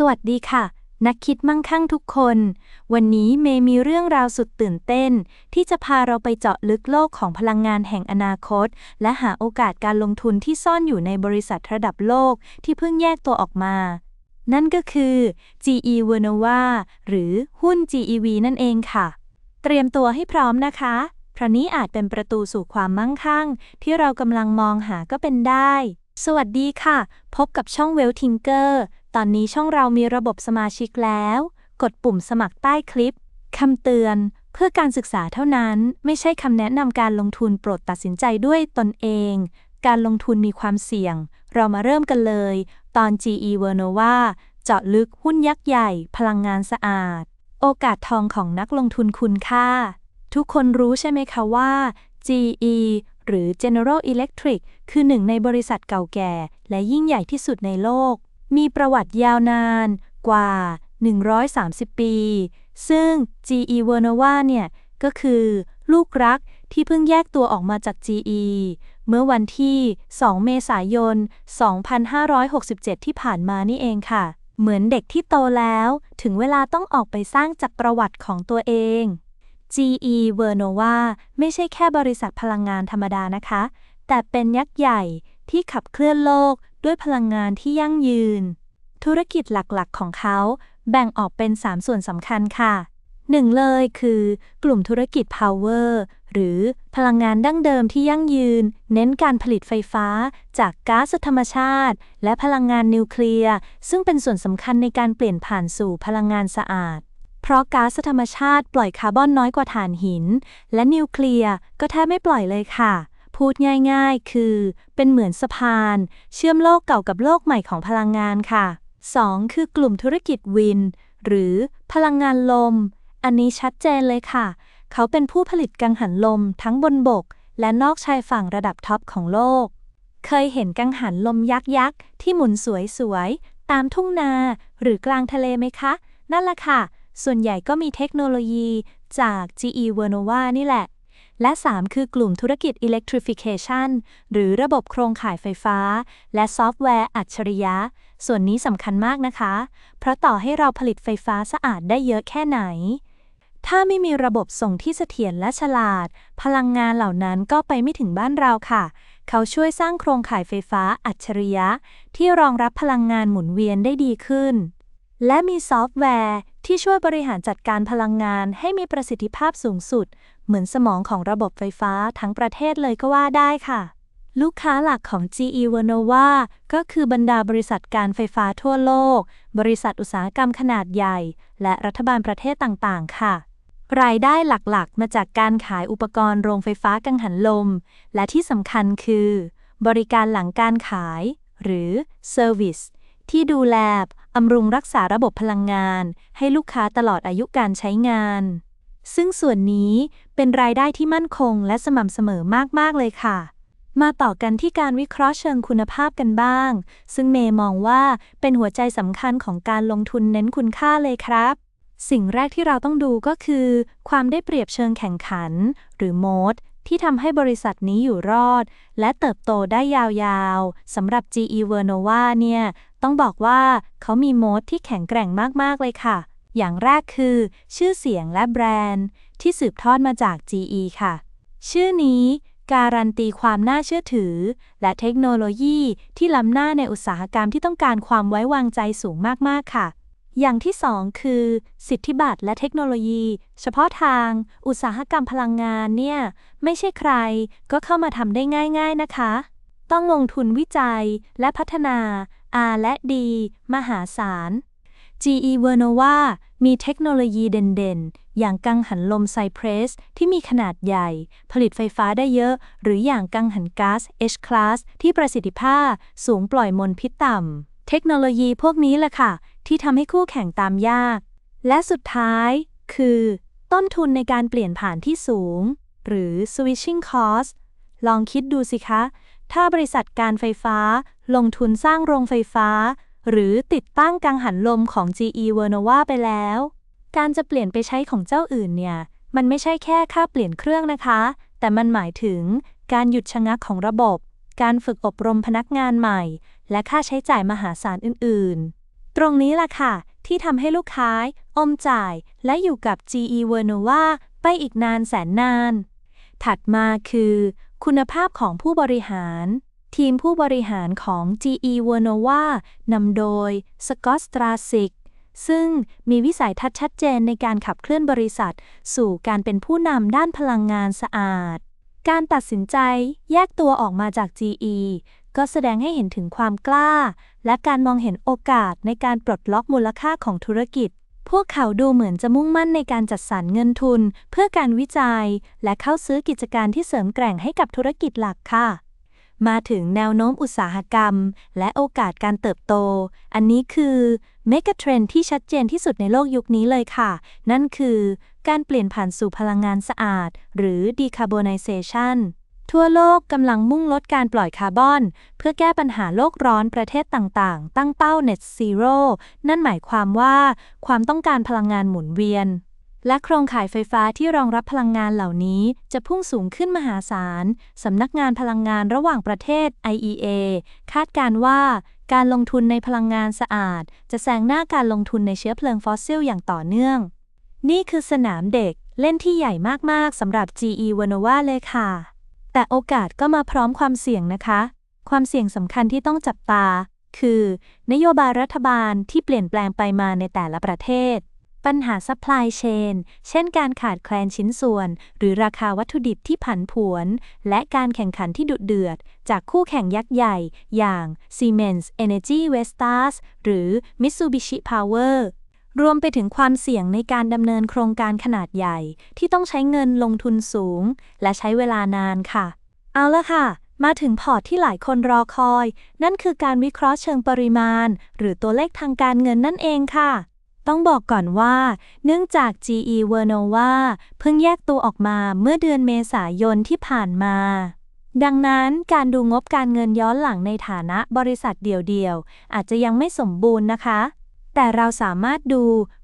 สวัสดีค่ะ นักคิดมั่งคั่งทุกคน วันนี้เมย์มีเรื่องราวสุดตื่นเต้น ที่จะพาเราไปเจาะลึกโลกของพลังงานแห่งอนาคต และหาโอกาสการลงทุนที่ซ่อนอยู่ในบริษัทระดับโลกที่เพิ่งแยกตัวออกมา นั่นก็คือ GE Vernova หรือหุ้น GEV นั่นเองค่ะ เตรียมตัวให้พร้อมนะคะเพราะนี้อาจเป็นประตูสู่ความมั่งคั่ง ที่เรากำลังมองหาก็เป็นได้สวัสดีค่ะ พบกับช่องเวลทิงเกอร์ ตอนนี้ช่องเรามีระบบสมาชิกแล้ว กดปุ่มสมัครใต้คลิป คำเตือน เพื่อการศึกษาเท่านั้น ไม่ใช่คำแนะนำการลงทุนโปรดตัดสินใจด้วยตนเอง การลงทุนมีความเสี่ยง เรามาเริ่มกันเลย ตอน GE Vernova เจาะลึกหุ้นยักษ์ใหญ่ พลังงานสะอาด โอกาสทองของนักลงทุนคุณค่า ทุกคนรู้ใช่ไหมคะว่า GE หรือ General Electric คือหนึ่งในบริษัทเก่าแก่ และยิ่งใหญ่ที่สุดในโลก มีประวัติยาวนานกว่า 130 ปี ซึ่ง GE Vernova เนี่ยก็คือลูกรักที่เพิ่งแยกตัวออกมาจาก GE เมื่อวันที่ 2 เมษายน 2567 ที่ผ่านมานี่เองค่ะ เหมือนเด็กที่โตแล้ว ถึงเวลาต้องออกไปสร้างจักรประวัติของตัวเอง GE Vernova ไม่ใช่แค่บริษัทพลังงานธรรมดานะคะ แต่เป็นยักษ์ใหญ่ที่ขับเคลื่อนโลก ด้วยพลังงานที่ยั่งยืน ธุรกิจหลักๆ ของเขาแบ่งออกเป็น 3 ส่วนสำคัญค่ะหนึ่งเลยคือกลุ่มธุรกิจ Power หรือพลังงานดั้งเดิมที่ยั่งยืน เน้นการผลิตไฟฟ้า จากก๊าซธรรมชาติ และพลังงานนิวเคลียร์ ซึ่งเป็นส่วนสำคัญในการเปลี่ยนผ่านสู่พลังงานสะอาด เพราะก๊าซธรรมชาติปล่อยคาร์บอนน้อยกว่าถ่านหิน และนิวเคลียร์ก็แทบไม่ปล่อยเลยค่ะ พูดง่ายๆ คือ เป็นเหมือนสะพาน เชื่อมโลกเก่ากับโลกใหม่ของพลังงานค่ะ 2. คือกลุ่มธุรกิจวิน หรือพลังงานลม อันนี้ชัดเจนเลยค่ะ เขาเป็นผู้ผลิตกังหันลมทั้งบนบก และนอกชายฝั่งระดับท็อปของโลก เคยเห็นกังหันลมยักษ์ยักษ์ที่หมุนสวยๆ ตามทุ่งนา หรือกลางทะเลไหมคะ นั่นแหละค่ะ ส่วนใหญ่ก็มีเทคโนโลยีจาก GE Vernova นี่แหละ และ 3 คือกลุ่มธุรกิจ Electrification หรือระบบโครงข่ายไฟฟ้า และซอฟต์แวร์อัจฉริยะ ส่วนนี้สำคัญมากนะคะ เพราะต่อให้เราผลิตไฟฟ้าสะอาดได้เยอะแค่ไหน ถ้าไม่มีระบบส่งที่เสถียรและฉลาด พลังงานเหล่านั้นก็ไปไม่ถึงบ้านเราค่ะ เขาช่วยสร้างโครงข่ายไฟฟ้าอัจฉริยะ ที่รองรับพลังงานหมุนเวียนได้ดีขึ้น และมีซอฟต์แวร์ที่ช่วยบริหารจัดการพลังงานให้มีประสิทธิภาพสูงสุด เหมือนสมองของระบบไฟฟ้าทั้งประเทศเลยก็ว่าได้ค่ะ ลูกค้าหลักของ GE Vernova ก็คือบรรดาบริษัทการไฟฟ้าทั่วโลก บริษัทอุตสาหกรรมขนาดใหญ่ และรัฐบาลประเทศต่างๆ ค่ะรายได้หลักๆ มาจากการขายอุปกรณ์โรงไฟฟ้ากังหันลม และที่สำคัญคือ บริการหลังการขาย หรือ Service ที่ดูแลอำรุงรักษาระบบพลังงาน ให้ลูกค้าตลอดอายุการใช้งาน ซึ่งส่วนนี้เป็นรายได้ที่มั่นคงและสม่ำเสมอมาก ๆ เลยค่ะ มาต่อกันที่การวิเคราะห์เชิงคุณภาพกันบ้าง ซึ่งเมย์มองว่าเป็นหัวใจสำคัญของการลงทุนเน้นคุณค่าเลยครับ สิ่งแรกที่เราต้องดูก็คือ ความได้เปรียบเชิงแข่งขัน หรือโมดที่ทำให้บริษัทนี้อยู่รอด และเติบโตได้ยาวๆสำหรับ GE Vernova เนี่ย ต้องบอกว่าเขามีโมดที่แข็งแกร่งมากๆเลยค่ะ อย่างแรกคือ ชื่อเสียงและแบรนด์ ที่สืบทอดมาจาก GE ค่ะ ชื่อนี้การันตีความน่าเชื่อถือ และเทคโนโลยีที่ล้ำหน้าในอุตสาหกรรมที่ต้องการความไว้วางใจสูงมาก ๆ ค่ะ อย่างที่ 2 คือ สิทธิบัตรและเทคโนโลยี เฉพาะทาง อุตสาหกรรมพลังงานเนี่ย ไม่ใช่ใคร ก็เข้ามาทำได้ง่าย ๆ นะคะ ต้องลงทุนวิจัยและพัฒนา R และ D มหาศาล GE Vernova มีเทคโนโลยีเด่นๆ อย่างกังหันลมไซเพรสที่มีขนาดใหญ่ ผลิตไฟฟ้าได้เยอะ หรืออย่างกังหันก๊าซ H Class ที่ประสิทธิภาพ สูงปล่อยมลพิษต่ำ เทคโนโลยีพวกนี้แหละค่ะ ที่ทำให้คู่แข่งตามยาก และสุดท้าย คือ ต้นทุนในการเปลี่ยนผ่านที่สูง หรือ switching cost ลองคิดดูสิคะ ถ้าบริษัทการไฟฟ้า ลงทุนสร้างโรงไฟฟ้า หรือติดตั้งกังหันลมของ GE Vernova ไปแล้ว การจะเปลี่ยนไปใช้ของเจ้าอื่นเนี่ย มันไม่ใช่แค่ค่าเปลี่ยนเครื่องนะคะ แต่มันหมายถึงการหยุดชะงักของระบบ การฝึกอบรมพนักงานใหม่ และค่าใช้จ่ายมหาศาลอื่น ๆ ตรงนี้ล่ะค่ะ ที่ทำให้ลูกค้าอมจ่าย และอยู่กับ GE Vernova ไปอีกนานแสนนาน ถัดมาคือ คุณภาพของผู้บริหาร ทีมผู้บริหารของ GE Vernova นำโดย Scott Strasick ซึ่งมีวิสัยทัศน์ชัดเจนในการขับเคลื่อนบริษัท สู่การเป็นผู้นำด้านพลังงานสะอาด การตัดสินใจแยกตัวออกมาจาก GE ก็แสดงให้เห็นถึงความกล้า และการมองเห็นโอกาสในการปลดล็อกมูลค่าของธุรกิจ พวกเขาดูเหมือนจะมุ่งมั่นในการจัดสรรเงินทุน เพื่อการวิจัย และเข้าซื้อกิจการที่เสริมแกร่งให้กับธุรกิจหลักค่ะ มาถึงแนวโน้มอุตสาหกรรม และโอกาสการเติบโต อันนี้คือเมกะเทรนที่ชัดเจนที่สุดในโลกยุคนี้เลยค่ะ นั่นคือการเปลี่ยนผ่านสู่พลังงานสะอาด หรือ decarbonization ทั่วโลกกำลังมุ่งลดการปล่อยคาร์บอน เพื่อแก้ปัญหาโลกร้อนประเทศต่างๆ ตั้งเป้า Net Zero นั่นหมายความว่า ความต้องการพลังงานหมุนเวียน และโครงข่ายไฟฟ้าที่รองรับพลังงานเหล่านี้จะพุ่งสูงขึ้นมหาศาล สำนักงานพลังงานระหว่างประเทศ IEA คาดการว่าการลงทุนในพลังงานสะอาด จะแซงหน้าการลงทุนในเชื้อเพลิงฟอสซิลอย่างต่อเนื่อง นี่คือสนามเด็กเล่นที่ใหญ่มาก ๆ สำหรับ GE Vernova เลยค่ะ แต่โอกาสก็มาพร้อมความเสี่ยงนะคะ ความเสี่ยงสำคัญที่ต้องจับตา คือ นโยบายรัฐบาลที่เปลี่ยนแปลงไปมาในแต่ละประเทศ ปัญหา supply chain เช่นการขาดแคลนชิ้นส่วน หรือราคาวัตถุดิบที่ผันผวน และการแข่งขันที่ดุเดือด จากคู่แข่งยักษ์ใหญ่ อย่าง Siemens Energy Vestas หรือ Mitsubishi Power รวมไปถึงความเสี่ยงในการดำเนินโครงการขนาดใหญ่ ที่ต้องใช้เงินลงทุนสูง และใช้เวลานานค่ะ เอาละค่ะ มาถึงพอร์ตที่หลายคนรอคอย นั่นคือการวิเคราะห์เชิงปริมาณ หรือตัวเลขทางการเงินนั่นเองค่ะ ต้องบอกก่อนว่า เนื่องจาก GE Vernova เพิ่งแยกตัวออกมาเมื่อเดือนเมษายนที่ผ่านมาดังนั้นการดูงบการเงินย้อนหลังในฐานะบริษัทเดี่ยวๆ อาจจะยังไม่สมบูรณ์นะคะ แต่เราสามารถดู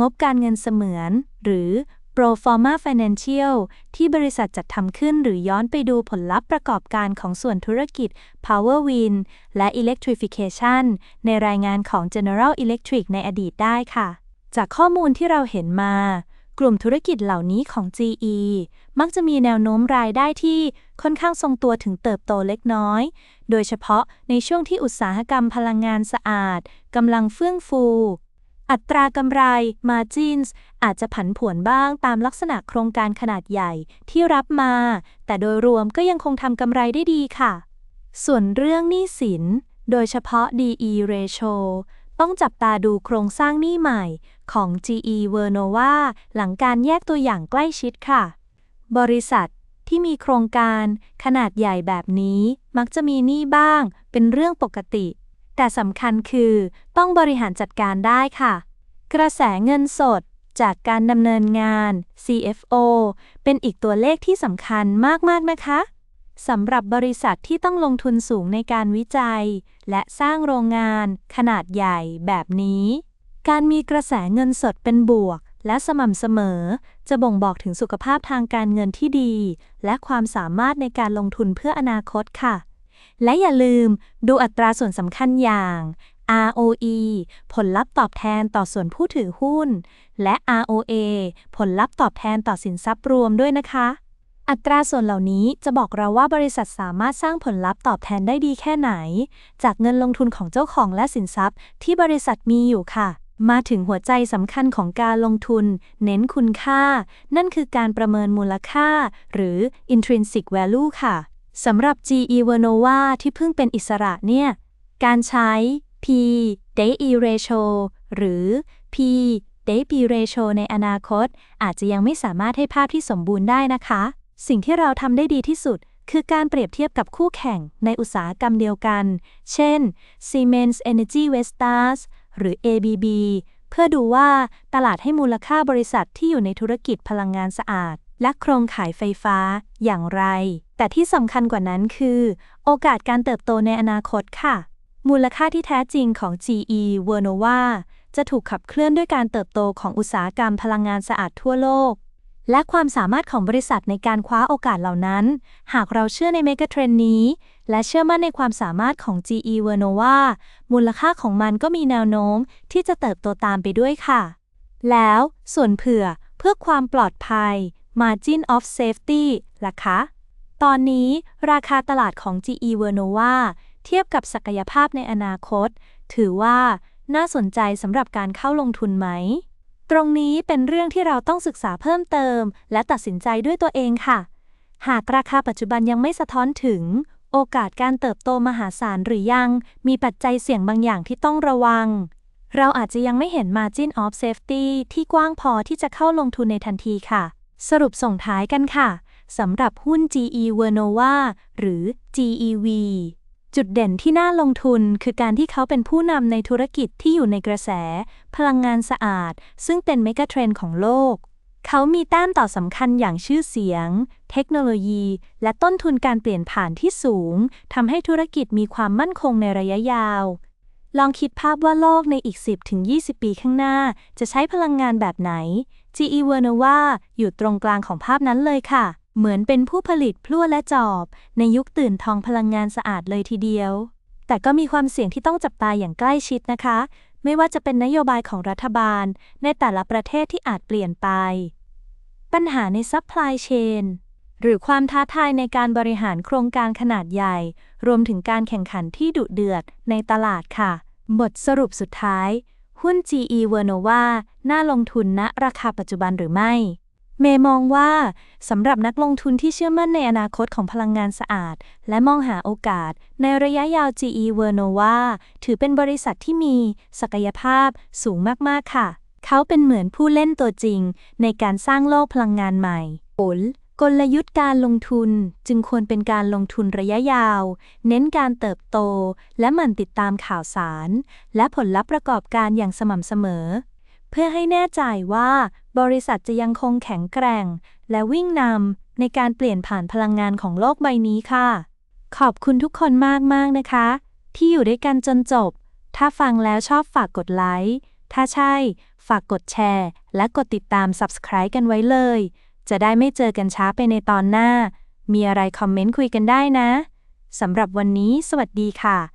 งบการเงินเสมือน หรือ pro forma financial ที่บริษัทจัดทำขึ้นหรือย้อนไปดูผลลัพธ์ประกอบการของส่วนธุรกิจ Power Wind และ Electrification ในรายงานของ General Electric ในอดีตได้ค่ะ จากข้อมูลที่เราเห็นมา กลุ่มธุรกิจเหล่านี้ของ GE มักจะมีแนวโน้มรายได้ที่ค่อนข้างทรงตัวถึงเติบโตเล็กน้อย โดยเฉพาะในช่วงที่อุตสาหกรรมพลังงานสะอาดกำลังเฟื่องฟู อัตรากำไร Margins อาจจะผันผวนบ้างตามลักษณะโครงการขนาดใหญ่ที่รับมา แต่โดยรวมก็ยังคงทำกำไรได้ดีค่ะ ส่วนเรื่องหนี้สิน โดยเฉพาะ DE ratio ต้องจับตาดูโครงสร้างหนี้ใหม่ ของ GE Vernova หลังการแยกตัวอย่างใกล้ชิดค่ะ บริษัทที่มีโครงการขนาดใหญ่แบบนี้มักจะมีหนี้บ้าง เป็นเรื่องปกติ แต่สำคัญคือต้องบริหารจัดการได้ค่ะ กระแสเงินสดจากการดำเนินงาน CFO เป็นอีกตัวเลขที่สำคัญมาก ๆ นะคะสำหรับบริษัทที่ต้องลงทุนสูงในการวิจัย และสร้างโรงงานขนาดใหญ่แบบนี้ การมีกระแสเงินสดเป็นบวก และสม่ำเสมอ จะบ่งบอกถึงสุขภาพทางการเงินที่ดี และความสามารถในการลงทุนเพื่ออนาคตค่ะ และอย่าลืมดูอัตราส่วนสำคัญอย่าง ROE ผลลัพธ์ตอบแทนต่อส่วนผู้ถือหุ้น และ ROA ผลลัพธ์ตอบแทนต่อสินทรัพย์รวมด้วยนะคะ อัตราส่วนเหล่านี้จะบอกเราว่าบริษัทสามารถสร้างผลลัพธ์ตอบแทนได้ดีแค่ไหน จากเงินลงทุนของเจ้าของและสินทรัพย์ที่บริษัทมีอยู่ค่ะ มาถึงหัวใจสำคัญของการลงทุน เน้นคุณค่า นั่นคือการประเมินมูลค่า หรือ intrinsic value ค่ะสำหรับ GE Vernova ที่เพิ่งเป็นอิสระเนี่ย การใช้ P DE ratio หรือ P DP ratio ในอนาคต อาจจะยังไม่สามารถให้ภาพที่สมบูรณ์ได้นะคะ สิ่งที่เราทำได้ดีที่สุด คือการเปรียบเทียบกับคู่แข่งในอุตสาหกรรมเดียวกัน เช่น Siemens Energy Vestas หรือ ABB เพื่อดูว่าตลาดให้มูลค่าบริษัทที่อยู่ในธุรกิจพลังงานสะอาด และโครงข่ายไฟฟ้าอย่างไร แต่ที่สำคัญกว่านั้นคือ โอกาสการเติบโตในอนาคตค่ะ มูลค่าที่แท้จริงของ GE Vernova จะถูกขับเคลื่อนด้วยการเติบโตของอุตสาหกรรมพลังงานสะอาดทั่วโลก และความสามารถของบริษัทในการคว้าโอกาสเหล่านั้น หากเราเชื่อในเมกะเทรนนี้ และเชื่อมั่นในความสามารถของ GE Vernova มูลค่าของมันก็มีแนวโน้มที่จะเติบโตตามไปด้วยค่ะ แล้วส่วนเผื่อเพื่อความปลอดภัย Margin of Safety ล่ะคะ ตอนนี้ราคาตลาดของ GE Vernova เทียบกับศักยภาพในอนาคต ถือว่าน่าสนใจสำหรับการเข้าลงทุนไหม ตรงนี้เป็นเรื่องที่เราต้องศึกษาเพิ่มเติม และตัดสินใจด้วยตัวเองค่ะ หากราคาปัจจุบันยังไม่สะท้อนถึง โอกาสการเติบโตมหาศาลหรือยัง มีปัจจัยเสี่ยงบางอย่างที่ต้องระวัง เราอาจจะยังไม่เห็น Margin of Safety ที่กว้างพอที่จะเข้าลงทุนในทันทีค่ะ สรุปส่งท้ายกันค่ะสำหรับหุ้น GE Vernova หรือ GEV จุดเด่นที่น่าลงทุนคือการที่เขาเป็นผู้นำในธุรกิจที่อยู่ในกระแส พลังงานสะอาด ซึ่งเป็นเมกะเทรนด์ของโลก เขามีแต้มต่อสำคัญอย่างชื่อเสียง เทคโนโลยี และต้นทุนการเปลี่ยนผ่านที่สูงทำให้ธุรกิจมีความมั่นคงในระยะยาว ลองคิดภาพว่าโลกในอีก 10-20 ปีข้างหน้า จะใช้พลังงานแบบไหน GE Vernova อยู่ตรงกลางของภาพนั้นเลยค่ะ เหมือนเป็นผู้ผลิตพลั่วและจอบ ในยุคตื่นทองพลังงานสะอาดเลยทีเดียว แต่ก็มีความเสี่ยงที่ต้องจับตาอย่างใกล้ชิดนะคะ ไม่ว่าจะเป็นนโยบายของรัฐบาล ในแต่ละประเทศที่อาจเปลี่ยนไป ปัญหาในซัพพลายเชน หรือความท้าทายในการบริหารโครงการขนาดใหญ่ รวมถึงการแข่งขันที่ดุเดือดในตลาดค่ะ บทสรุปสุดท้าย หุ้น GE Vernova น่าลงทุนณราคาปัจจุบันหรือไม่ เมมองว่าสำหรับนักลงทุนที่เชื่อมั่นในอนาคตของพลังงานสะอาด และมองหาโอกาส ในระยะยาว GE Vernova ถือเป็นบริษัทที่มีศักยภาพสูงมาก ๆ ค่ะ เขาเป็นเหมือนผู้เล่นตัวจริง ในการสร้างโลกพลังงานใหม่ผล กลยุทธ์การลงทุนจึงควรเป็นการลงทุนระยะยาว เน้นการเติบโต และหมั่นติดตามข่าวสาร และผลลัพธ์ประกอบการอย่างสม่ำเสมอ เพื่อให้แน่ใจว่า บริษัทจะยังคงแข็งแกร่ง และวิ่งนำในการเปลี่ยนผ่านพลังงานของโลกใบนี้ค่ะ ขอบคุณทุกคนมากๆนะคะ ที่อยู่ด้วยกันจนจบ ถ้าฟังแล้วชอบฝากกดไลค์ถ้าใช่ ฝากกดแชร์ และกดติดตาม Subscribe กันไว้เลย จะได้ไม่เจอกันช้าไปในตอนหน้า มีอะไรคอมเมนต์คุยกันได้นะ สำหรับวันนี้ สวัสดีค่ะ